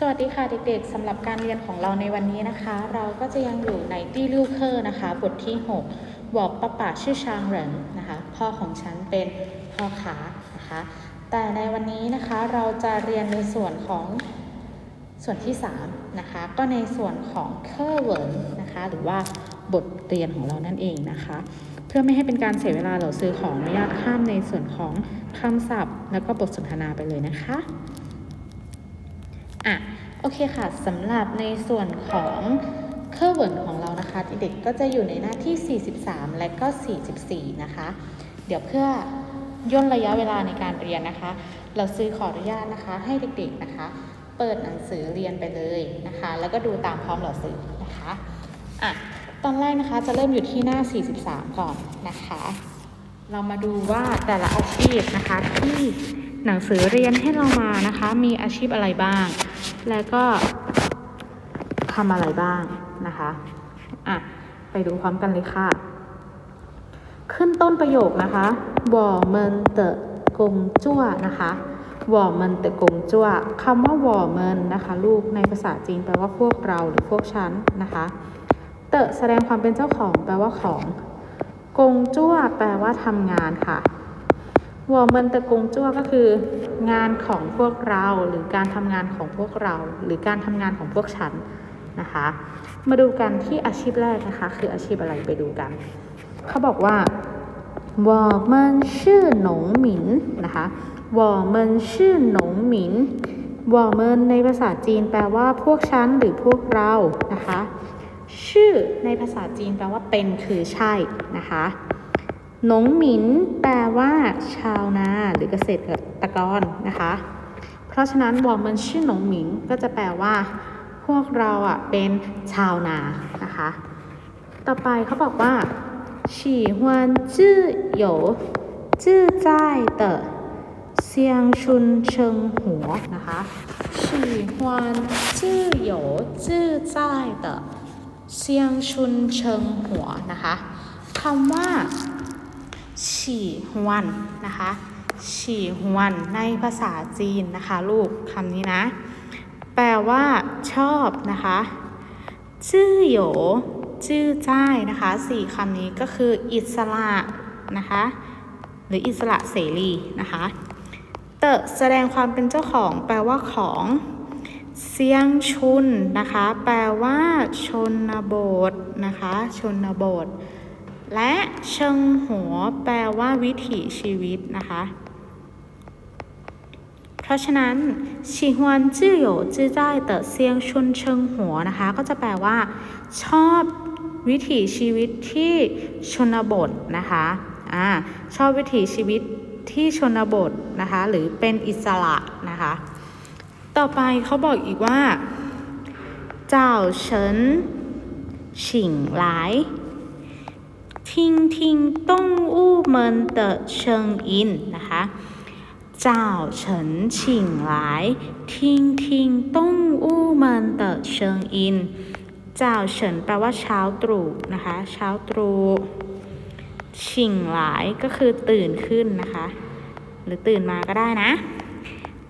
สวัสดีค่ะเด็กๆสำหรับการเรียนของเราในวันนี้นะคะ เราก็จะยังอยู่ในตี้ลิวเคอร์นะคะ บทที่ 6 บอกป้าป่าชื่อชางเหรินนะคะ พ่อของฉันเป็นพ่อขานะคะ แต่ในวันนี้นะคะเราจะเรียนในส่วนของส่วนที่3นะคะก็ในส่วนของเคอร์เวิร์นนะคะหรือว่าบทเรียนของเรานั่นเองนะคะ เพื่อไม่ให้เป็นการเสียเวลาเราซื้อของอนุญาตข้ามในส่วนของคำศัพท์ แล้วก็บทสนทนาไปเลยนะคะ อะโอเคค่ะสำหรับในส่วนของเคอร์เวิร์นของเรานะคะเด็กๆก็จะอยู่ในหน้าที่ 43 และก็ 44 นะคะ เดี๋ยวเพื่อย่นระยะเวลาในการเรียนนะคะ เราซื้อขออนุญาตนะคะ ให้เด็กๆนะคะ เปิดหนังสือเรียนไปเลยนะคะ แล้วก็ดูตามพร้อมเราซื้อนะคะอะตอนแรกนะคะจะเริ่มอยู่ที่หน้า 43 ก่อนนะคะ เรามาดูว่าแต่ละอาชีพนะคะที่หนังสือเรียนให้เรามานะคะ มีอาชีพอะไรบ้าง แล้วก็ทำอะไรบ้างนะคะอะไปดูพร้อมกันเลยค่ะ ขึ้นต้นประโยคนะคะวอเมินเตะกงจั่วนะคะวอเมินเตะกงจั่วคำว่าวอเมินนะคะ ลูกในภาษาจีนแปลว่าพวกเราหรือพวกฉันนะคะ เตะแสดงความเป็นเจ้าของแปลว่าของ กงจั่วแปลว่าทำงานค่ะ วอร์มันตะกงจั่วก็คือ งานของพวกเราหรือการทำงานของพวกเรา หรือการทำงานของพวกฉันนะคะ มาดูกันที่อาชีพแรกนะคะ คืออาชีพอะไรไปดูกัน เขาบอกว่าวอร์มันชื่อหนงหมินนะคะวอร์มันชื่อหนงหมินวอร์มันในภาษาจีนแปลว่าพวกฉันหรือพวกเรานะคะ ชื่อในภาษาจีนแปลว่าเป็นคือใช่นะคะ หนงหมินแปลว่า ชาวนาหรือเกษตรกรนะคะ เพราะฉะนั้นวอมันชื่อหนงหมิงก็จะแปลว่า พวกเราอะเป็นชาวนานะคะ ต่อไปเขาบอกว่าฉีฮวนจื้อหยวจื้อใจเต๋อเซียงชุนเชิงหัวนะคะฉีฮวนจื้อหยวจื้อใจเต๋อเซียงชุนเชิงหัวนะคะคำว่า ฉี่ฮวนนะคะ ฉี่ฮวนในภาษาจีนนะคะลูกคำนี้นะ แปลว่าชอบนะคะจื้อโยจื้อจ้ายนะคะสี่คำนี้ก็คืออิสระนะคะ หรืออิสระเสรีนะคะเตะแสดงความเป็นเจ้าของ แปลว่าของเซียงชุนนะคะ แปลว่าชนบทนะคะ ชนบท และเชิงหัวแปลว่าวิถีชีวิตนะคะ เพราะฉะนั้นชิฮวนจื่อโยจื่อได้เต๋อเซียงชุนเชิงหัวนะคะ ก็จะแปลว่า ชอบวิถีชีวิตที่ชนบทนะคะอ่ชอบวิถีชีวิตที่ชนบทนะคะ หรือเป็นอิสระนะคะ ต่อไปเขาบอกอีกว่า เจ้าเฉินฉิงหลาย 听听动物们的声音นะคะ早晨醒来听听动物们的声音早晨แปลว่าเช้าตรู่นะคะเช้าตรู่ฉิงหลก็คือตื่นขึ้นนะคะ หรือตื่นมาก็ได้นะ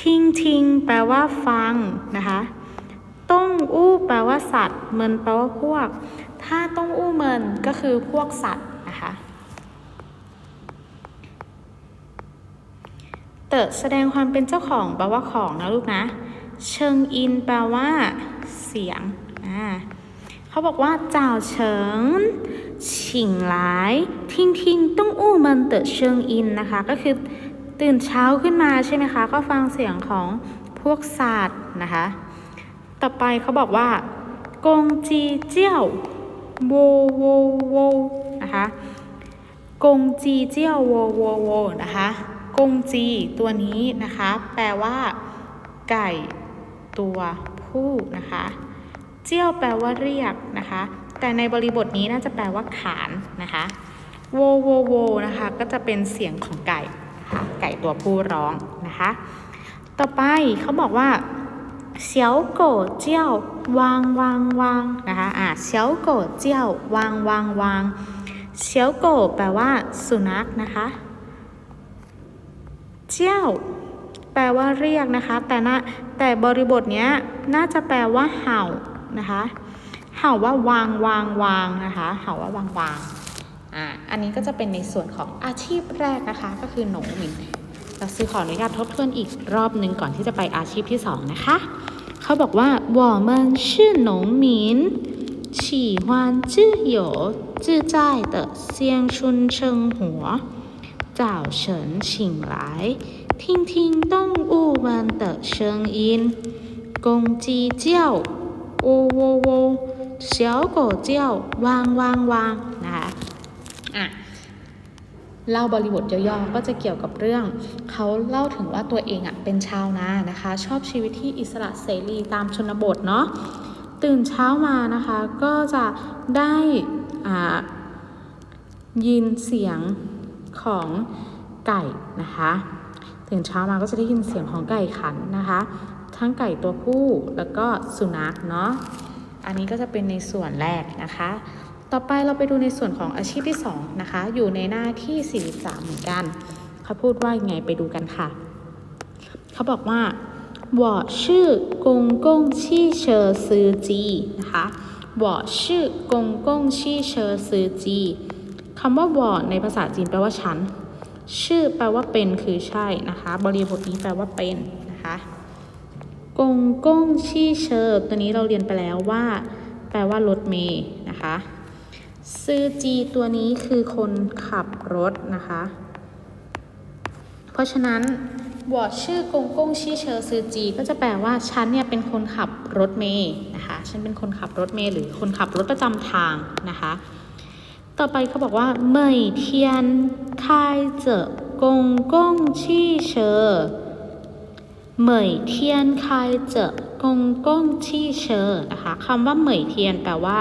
ทิ้งทิ้งแปลว่าฟังนะคะ ต้องอู้แปลว่าสัตว์เมินแปลว่าพวก ถ้าต้องอู้เมินก็คือพวกสัตว์นะคะเตะแสดงความเป็นเจ้าของแปลว่าของนะลูกนะ เชิงอินแปลว่า เสียงอ่าเขาบอกว่าเจ้าเฉิงฉิงหลายทิ้งทิ้งต้องอู้เมินเตะเชิงอินนะคะ ก็คือตื่นเช้าขึ้นมาใช่ไหมคะ ก็ฟังเสียงของพวกสัตว์นะคะ ต่อไปเขาบอกว่ากงจีเจี้ยว โวโวโวนะคะกงจีเจียวโวโวโวนะคะกงจีตัวนี้นะคะ แปลว่า ไก่ตัวผู้นะคะ เจียวแปลว่าเรียกนะคะ แต่ในบริบทนี้น่าจะแปลว่าขานนะคะโวโวโวนะคะก็จะเป็นเสียงของไก่นะคะไก่ตัวผู้ร้องนะคะ ต่อไปเขาบอกว่าเสียวโกเจียว วางวางวางนะคะอ่าเสียวโกเจียววางวางวางเสียวโกแปลว่าสุนัขนะคะเจียวแปลว่าเรียกนะคะ แต่น่าแต่บริบทเนี้ยน่าจะแปลว่าเห่านะคะเห่าว่าวางวางวางนะคะเห่าว่าวางวางอ่าอันนี้ก็จะเป็นในส่วนของอาชีพแรกนะคะ ก็คือหนูหมินเราซื้อขออนุญาตทบทวนอีกรอบหนึ่งก่อนที่จะไปอาชีพที่สองนะคะ เขาบอกว่า我们是农民喜欢自由自在的乡村生活早晨醒来听听动物们的声音公鸡叫喔喔喔小狗叫汪汪汪นะคะอ่ะ เล่าบริบทย่อๆก็จะเกี่ยวกับเรื่อง เขาเล่าถึงว่าตัวเองอะเป็นชาวนานะคะ ชอบชีวิตที่อิสระเสรีตามชนบทเนาะตื่นเช้ามานะคะก็จะได้อ่ายินเสียงของไก่นะคะ ตื่นเช้ามาก็จะได้ยินเสียงของไก่ขันนะคะ ทั้งไก่ตัวผู้แล้วก็สุนัขเนาะอันนี้ก็จะเป็นในส่วนแรกนะคะ ต่อไปเราไปดูในส่วนของอาชีพที่2นะคะ อยู่ในหน้าที่ 43 เหมือนกัน เขาพูดว่ายังไงไปดูกันค่ะ เขาบอกว่า我是公共汽车司机นะคะ我是公共汽车司机คำว่า我ในภาษาจีนแปลว่าฉัน ชื่อแปลว่าเป็นคือใช่นะคะ บริบทนี้แปลว่าเป็นนะคะกงกงชี่เชอร์ตัวนี้เราเรียนไปแล้วว่า แปลว่ารถเมย์นะคะ ซือจีตัวนี้คือคนขับรถนะคะ เพราะฉะนั้นวอร์ดชื่อกงกงชี้เชอซือจี ก็จะแปลว่าฉันเนี่ยเป็นคนขับรถเมย์นะคะฉันเป็นคนขับรถเมย์หรือคนขับรถประจำทางนะคะ ต่อไปเขาบอกว่าเหมยเทียนคายเจอกงกงชี้เชอเหมยเทียนคายเจอกงกงชี้เชอนะคะคำว่าเหมยเทียนแปลว่า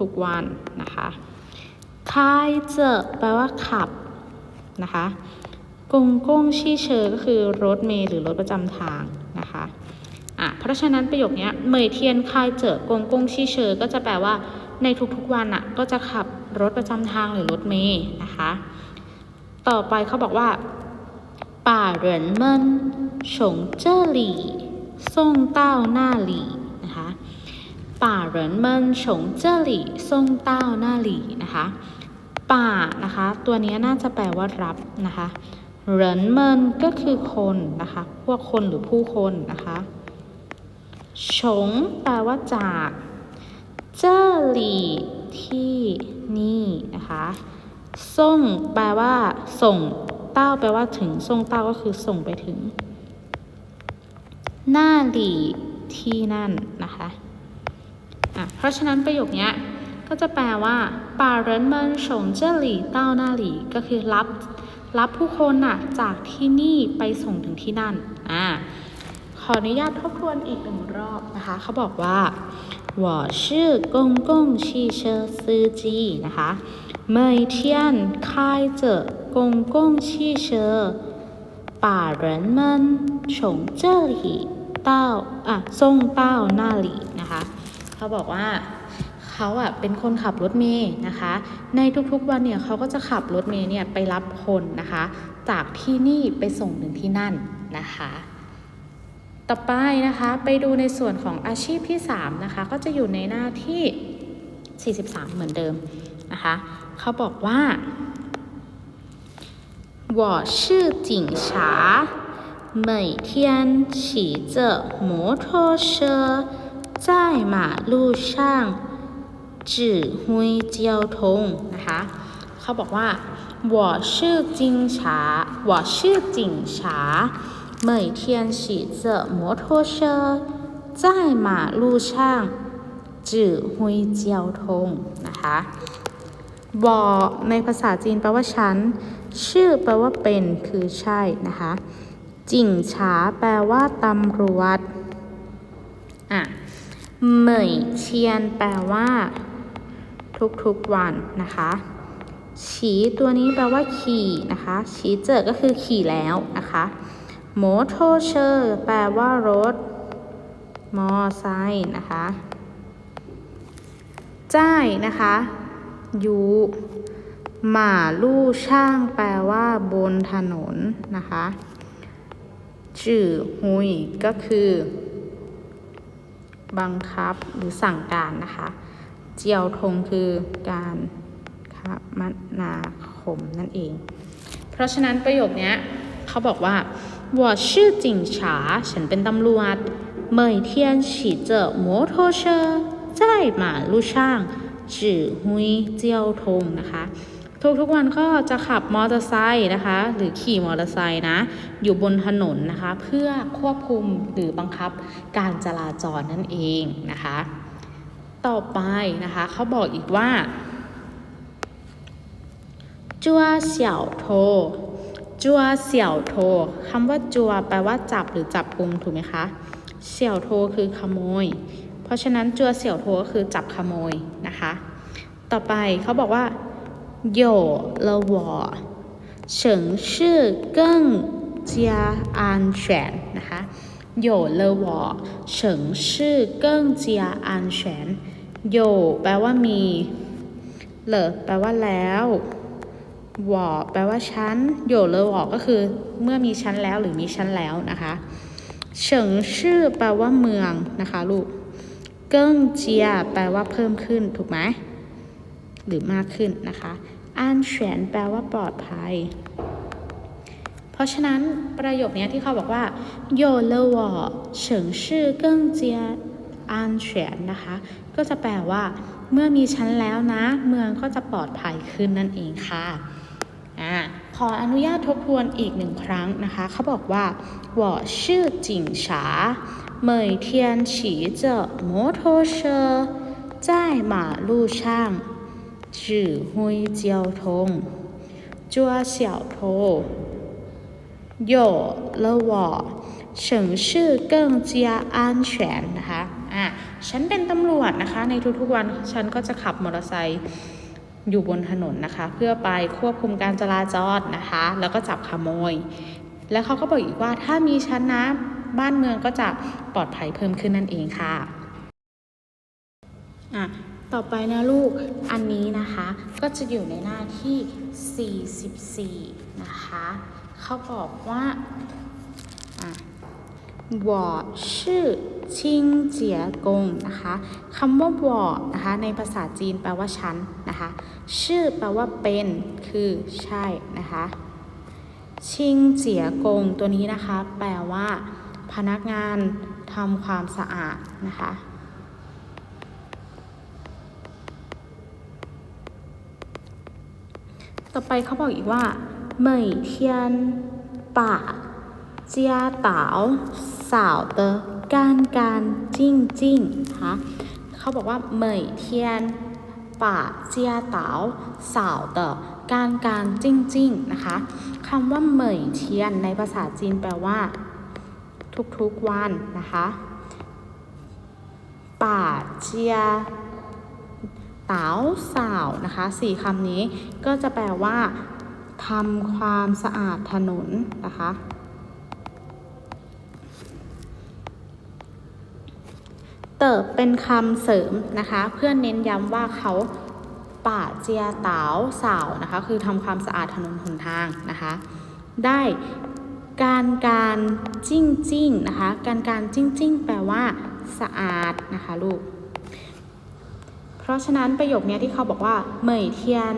ทุกๆวันนะคะคายเจอแปลว่าขับนะคะกงกงชี่เชอก็คือรถเมล์หรือรถประจำทางนะคะอะเพราะฉะนั้นประโยคนี้เมยเทียนคายเจอกงกงชี่เชอก็จะแปลว่าในทุกๆวันอะก็จะขับรถประจำทางหรือรถเมล์นะคะ ต่อไปเขาบอกว่าป่าเหรินเมินฉงเจ้อหลี่ส่งเต้าหน้าหลี่ ป่าเหรินเมินฉงเจรีส่งเต้าหน้าหลีนะคะ ป่านะคะ ตัวนี้น่าจะแปลว่ารับนะคะเหรินเมินก็คือคนนะคะ พวกคนหรือผู้คนนะคะฉงแปลว่าจาก เจ้อหลี่ที่นี่นะคะส่งแปลว่า ส่ง เต้าแปลว่าถึงส่งเต้าก็คือส่งไปถึง หน้าหลีที่นั่นนะคะ อ่ะเพราะฉะนั้นประโยคนี้ก็จะแปลว่าป่าเรินเมินฉงเจ้อหลี่เต้าหน้าหลีก็คือรับ รับผู้คนน่ะจากที่นี่ไปส่งถึงที่นั่นอ่าขออนุญาตทบทวนอีกหนึ่งรอบนะคะ เขาบอกว่า我是公共汽车司机นะคะ每天开着公共汽车把人们从这里到อ่ะ送到那里นะคะ เขาบอกว่าเขาอ่ะเป็นคนขับรถเมย์นะคะ ในทุกๆวันเนี่ยเขาก็จะขับรถเมย์เนี่ยไปรับคนนะคะ จากที่นี่ไปส่งถึงที่นั่นนะคะ ต่อไปนะคะไปดูในส่วนของอาชีพที่ 3 นะคะ ก็จะอยู่ในหน้าที่ 43 เหมือนเดิมนะคะ เขาบอกว่า我是警察每天骑着摩托车 在马路上指挥交通นะคะเขาบอกว่า我是警察我是警察每天骑着摩托车在马路上指挥交通นะคะวอในภาษาจีนแปลว่าฉัน ชื่อแปลว่าเป็นคือใช่นะคะ จิ่งฉาแปลว่าตำรวจ อ่ะ เหมยเชียนแปลว่า ทุกๆวันนะคะฉีตัวนี้แปลว่าขี่นะคะฉีเจอก็คือขี่แล้วนะคะโมโทเชอร์แปลว่ารถ มอไซค์นะคะจ้ายนะคะยูหมาลู่ช่างแปลว่าบนถนนนะคะจื่อหุยก็คือ บังคับหรือสั่งการนะคะ เจียวทงคือการคมนาคมนั่นเอง เพราะฉะนั้นประโยคนี้เขาบอกว่า我是警察ฉันเป็นตำรวจ每天骑着摩托车在马路上指挥交通นะคะ ทุกๆวันก็จะขับมอเตอร์ไซค์นะคะ หรือขี่มอเตอร์ไซค์นะ อยู่บนถนนนะคะ เพื่อควบคุมหรือบังคับการจราจรนั่นเองนะคะ ต่อไปนะคะเขาบอกอีกว่าจัวเสี่ยวโทจัวเสี่ยวโทคำว่าจัวแปลว่าจับหรือจับกุมถูกไหมคะเสี่ยวโทคือขโมย เพราะฉะนั้นจัวเสี่ยวโทก็คือจับขโมยนะคะ ต่อไปเขาบอกว่า 有了我城市更加安全นะคะ有了我城市更加安全有แปลว่ามีเหลอแปลว่าแล้วหวอแปลว่าฉันโยเลอหวอก็คือเมื่อมีฉันแล้วหรือมีฉันแล้วนะคะเฉิงชื่อแปลว่าเมืองนะคะลูก เกิ้งเจียแปลว่าเพิ่มขึ้นถูกไหม หรือมากขึ้นนะคะอันเฉียนแปลว่าปลอดภัย เพราะฉะนั้นประโยคนี้ที่เขาบอกว่า有了我城市更加安全นะคะ ก็จะแปลว่า เมื่อมีฉันแล้วนะ เมืองก็จะปลอดภัยขึ้นนั่นเองค่ะอ่าขออนุญาตทบทวนอีกหนึ่งครั้งนะคะ เขาบอกว่า我是警察每天骑着摩托车在马路上 จื่อหุยเจียวทงจัวเสี่ยวโทโย่ละวฉิงชื่อเกิงเจียอานแฉนนะคะอะฉันเป็นตำรวจนะคะ ในทุกๆวันฉันก็จะขับมอเตอร์ไซค์อยู่บนถนนนะคะ เพื่อไปควบคุมการจราจรนะคะ แล้วก็จับขโมย แล้วเขาก็บอกอีกว่าถ้ามีฉันนะบ้านเมืองก็จะปลอดภัยเพิ่มขึ้นนั่นเองค่ะอะ ต่อไปนะลูก อันนี้นะคะ ก็จะอยู่ในหน้าที่ 44 นะคะ เขาบอกว่า我是ชิงเจียกงนะคะคำว่าหวอนะคะในภาษาจีนแปลว่าชั้นนะคะ ชื่อแปลว่าเป็น คือใช่นะคะ ชิงเจียกงตัวนี้นะคะ แปลว่า พนักงานทำความสะอาดนะคะ ต่อไปเขาบอกอีกว่าเหมยเทียนป่าเจียเต๋าสาวเตอการการจิ้งจิ้งนะคะเขาบอกว่าเหมยเทียนป่าเจียเต๋าสาวเตอการการจิ้งจิ้งนะคะคำว่าเหมยเทียนในภาษาจีนแปลว่า ทุกๆวันนะคะป่าเจีย เต๋าสาวนะคะสี่คำนี้ก็จะแปลว่าทำความสะอาดถนนนะคะเติบเป็นคำเสริมนะคะ เพื่อเน้นย้ำว่าเขาป่าเจียเต๋าสาวนะคะ คือทำความสะอาดถนนหนทางนะคะ ได้การการจิ้งจิ้งนะคะ การการจิ้งจิ้งแปลว่าสะอาดนะคะลูก เพราะฉะนั้นประโยคนี้ที่เขาบอกว่าเหมยเทียน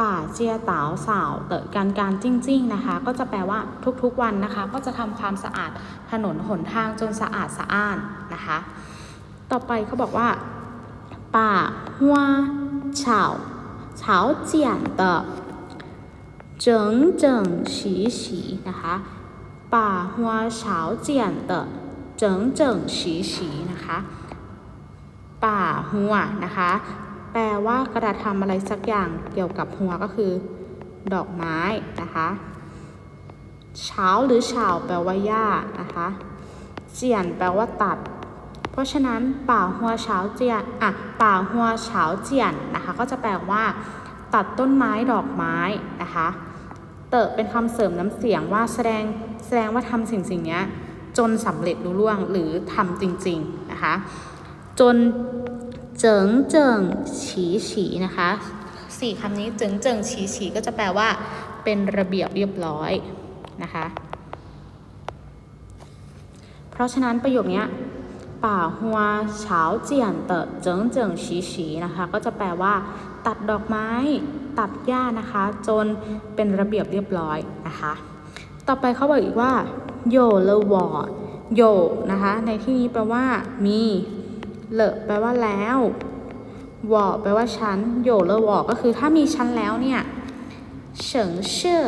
ป่าเจียเต๋าสาวเตะการการจริงๆนะคะ ก็จะแปลว่าทุกๆวันนะคะ ก็จะทำความสะอาดถนนหนทางจนสะอาดสะอ้านนะคะ ต่อไปเขาบอกว่า ป่าหัวเฉาเฉาเจียนเต๋อเจิงเจิงฉีฉีนะคะป่าหัวเฉาเจียนเต๋อเจิงเจิงฉีฉีนะคะ ป่าหัวนะคะ แปลว่ากระทำอะไรสักอย่างเกี่ยวกับหัวก็คือ ดอกไม้นะคะเช้าหรือเฉาแปลว่าหญ้านะคะเจียนแปลว่าตัด เพราะฉะนั้นป่าหัวเฉาเจียนอะป่าหัวเฉาเจียนนะคะ ก็จะแปลว่า ตัดต้นไม้ดอกไม้นะคะ เติบเป็นคำเสริมน้ำเสียงว่าแสดงแสดงว่าทำสิ่งสิ่งนี้จนสำเร็จลุล่วงหรือทำจริง ๆ นะคะ จนเจิงเจิงฉีฉีนะคะสี่คำนี้เจิงเจิงฉีฉีก็จะแปลว่า เป็นระเบียบเรียบร้อยนะคะ เพราะฉะนั้นประโยคนี้ป่าหัวเฉาเจียนเต๋อเจิงเจิงฉีฉีนะคะ ก็จะแปลว่า ตัดดอกไม้ ตัดหญ้านะคะ จนเป็นระเบียบเรียบร้อยนะคะ ต่อไปเขาบอกอีกว่าโยเลวอโยนะคะ ในที่นี้แปลว่า มี เลอะแปลว่าแล้ววอแปลว่าชั้นโยเลอวอก็คือถ้ามีชั้นแล้วเนี่ยเฉิงเชื่อ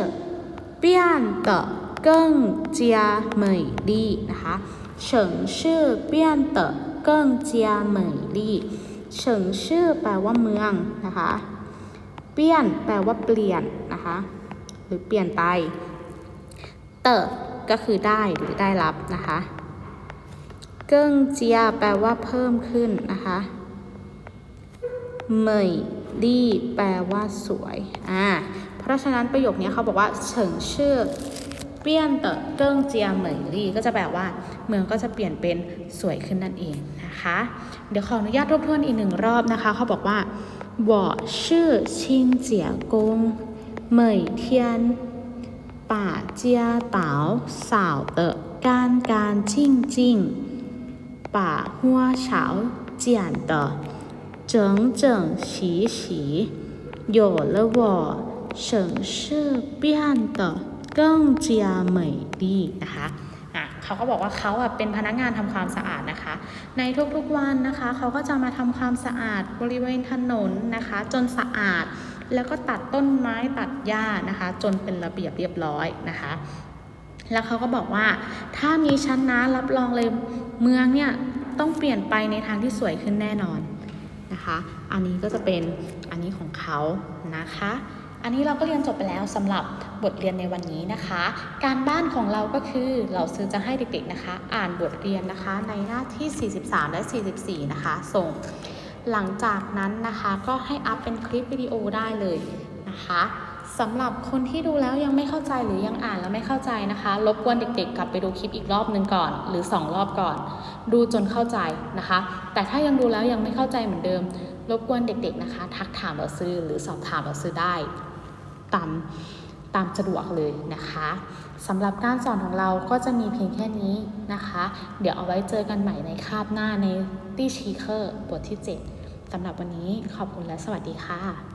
เปี้ยนเตะเกิ้งเจียเหมยลี่นะคะเฉิงเชื่อเปี้ยนเตะเกิ้งเจียเหมยลี่เฉิงชื่อแปลว่าเมืองนะคะ เปี้ยนแปลว่าเปลี่ยนนะคะ หรือเปลี่ยนไป เตอก็คือได้หรือได้รับนะคะ เกิ้งเจียแปลว่าเพิ่มขึ้นนะคะเหมยลี่แปลว่าสวย อ่า เพราะฉะนั้นประโยคนี้เขาบอกว่าเฉิงชื่อเปี้ยนเต๋อเกิ้งเจียเหมยลี่ก็จะแปลว่า เมืองก็จะเปลี่ยนเป็นสวยขึ้นนั่นเองนะคะ เดี๋ยวขออนุญาตทบทวนอีกหนึ่งรอบนะคะ เขาบอกว่าว่ชื่อชิงเจียกงเหมยเทียนป่าเจียเต๋าสาวเต๋อการการชิงจิง 把花草剪得整整齐齐。有了我，城市变得更加美丽นะคะ อ่ะเขาก็บอกว่าเขาอ่ะเป็นพนักงานทำความสะอาดนะคะ ในทุกๆวันนะคะ เขาก็จะมาทำความสะอาดบริเวณถนนนะคะ จนสะอาด แล้วก็ตัดต้นไม้ตัดหญ้านะคะ จนเป็นระเบียบเรียบร้อยนะคะ แล้วเขาก็บอกว่า ถ้ามีชั้นนะรับรองเลยเมืองเนี่ยต้องเปลี่ยนไปในทางที่สวยขึ้นแน่นอนนะคะ อันนี้ก็จะเป็นอันนี้ของเขานะคะ อันนี้เราก็เรียนจบไปแล้วสำหรับบทเรียนในวันนี้นะคะ การบ้านของเราก็คือเราซื้อจะให้เด็กๆนะคะ อ่านบทเรียนนะคะในหน้าที่ 43 และ 44 นะคะ ส่งหลังจากนั้นนะคะก็ให้อัพเป็นคลิปวิดีโอได้เลยนะคะ สำหรับคนที่ดูแล้วยังไม่เข้าใจหรือยังอ่านแล้วไม่เข้าใจนะคะ รบกวนเด็กๆ กลับไปดูคลิปอีกรอบหนึ่งก่อน หรือ 2 รอบก่อน ดูจนเข้าใจนะคะ แต่ถ้ายังดูแล้วยังไม่เข้าใจเหมือนเดิม รบกวนเด็กๆนะคะ ทักถามเราซื้อหรือสอบถามเราซื้อได้ ตามตามสะดวกเลยนะคะสำหรับการสอนของเราก็จะมีเพียงแค่นี้นะคะ เดี๋ยวเอาไว้เจอกันใหม่ในคาบหน้าในตี้ชีเคอร์บทที่ 7สำหรับวันนี้ขอบคุณและสวัสดีค่ะ